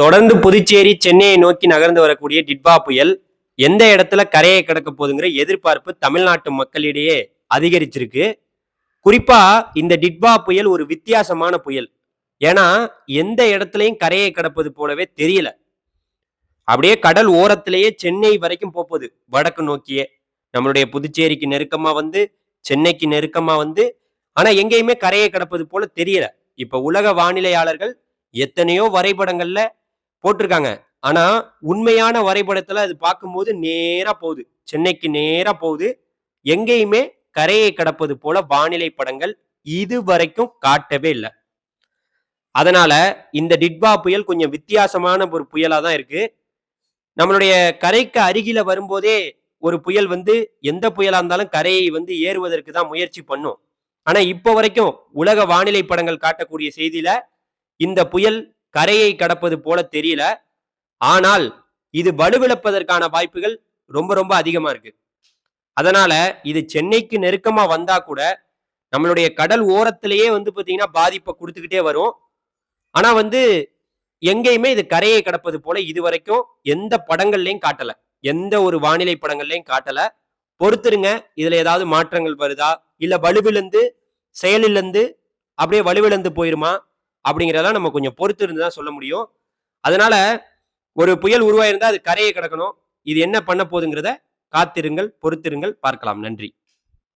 தொடர்ந்து புதுச்சேரி சென்னையை நோக்கி நகர்ந்து வரக்கூடிய டிட்பா புயல் எந்த இடத்துல கரையை கிடக்க போகுதுங்கிற எதிர்பார்ப்பு தமிழ்நாட்டு மக்களிடையே அதிகரிச்சிருக்கு. குறிப்பா இந்த டிட்பா புயல் ஒரு வித்தியாசமான புயல். ஏன்னா எந்த இடத்துலையும் கரையை கிடப்பது போலவே தெரியல. அப்படியே கடல் ஓரத்திலேயே சென்னை வரைக்கும் போகுது வடக்கு நோக்கியே. நம்மளுடைய புதுச்சேரிக்கு நெருக்கமா வந்து சென்னைக்கு நெருக்கமா வந்து ஆனா எங்கேயுமே கரையை கிடப்பது போல தெரியல. இப்ப உலக வானிலையாளர்கள் எத்தனையோ வரைபடங்கள்ல போட்டிருக்காங்க. ஆனா உண்மையான வரைபடத்துல அது பார்க்கும்போது நேரா போகுது. சென்னைக்கு நேரா போகுது. எங்கேயுமே கரையை கடப்பது போல வானிலை படங்கள் இது வரைக்கும் காட்டவே இல்லை. அதனால இந்த டிட்பா புயல் கொஞ்சம் வித்தியாசமான ஒரு புயலா தான் இருக்கு. நம்மளுடைய கரைக்கு அருகில வரும்போதே ஒரு புயல் வந்து எந்த புயலா இருந்தாலும் கரையை வந்து ஏறுவதற்கு தான் முயற்சி பண்ணும். ஆனா இப்போ வரைக்கும் உலக வானிலை படங்கள் காட்டக்கூடிய செய்தியில இந்த புயல் கரையை கடப்பது போல தெரியல. ஆனால் இது வலுவிழப்பதற்கான வாய்ப்புகள் ரொம்ப ரொம்ப அதிகமா இருக்கு. அதனால இது சென்னைக்கு நெருக்கமா வந்தா கூட நம்மளுடைய கடல் ஓரத்திலேயே வந்து பாத்தீங்கன்னா பாதிப்பை கொடுத்துக்கிட்டே வரும். ஆனா வந்து எங்கேயுமே இது கரையை கடப்பது போல இது வரைக்கும் எந்த படங்கள்லையும் காட்டல. எந்த ஒரு வானிலை படங்கள்லையும் காட்டல. பொறுத்துருங்க இதுல ஏதாவது மாற்றங்கள் வருதா? இல்ல வலுவிழந்து செயலிழந்து அப்படியே வலுவிழந்து போயிருமா? அப்படிங்கிறதெல்லாம் நம்ம கொஞ்சம் பொறுத்து இருந்து தான் சொல்ல முடியும். அதனால ஒரு புயல் உருவாயிருந்தா அது கரையை கிடக்கணும். இது என்ன பண்ண போகுதுங்கிறத காத்திருங்கள் பொறுத்திருங்கள் பார்க்கலாம். நன்றி.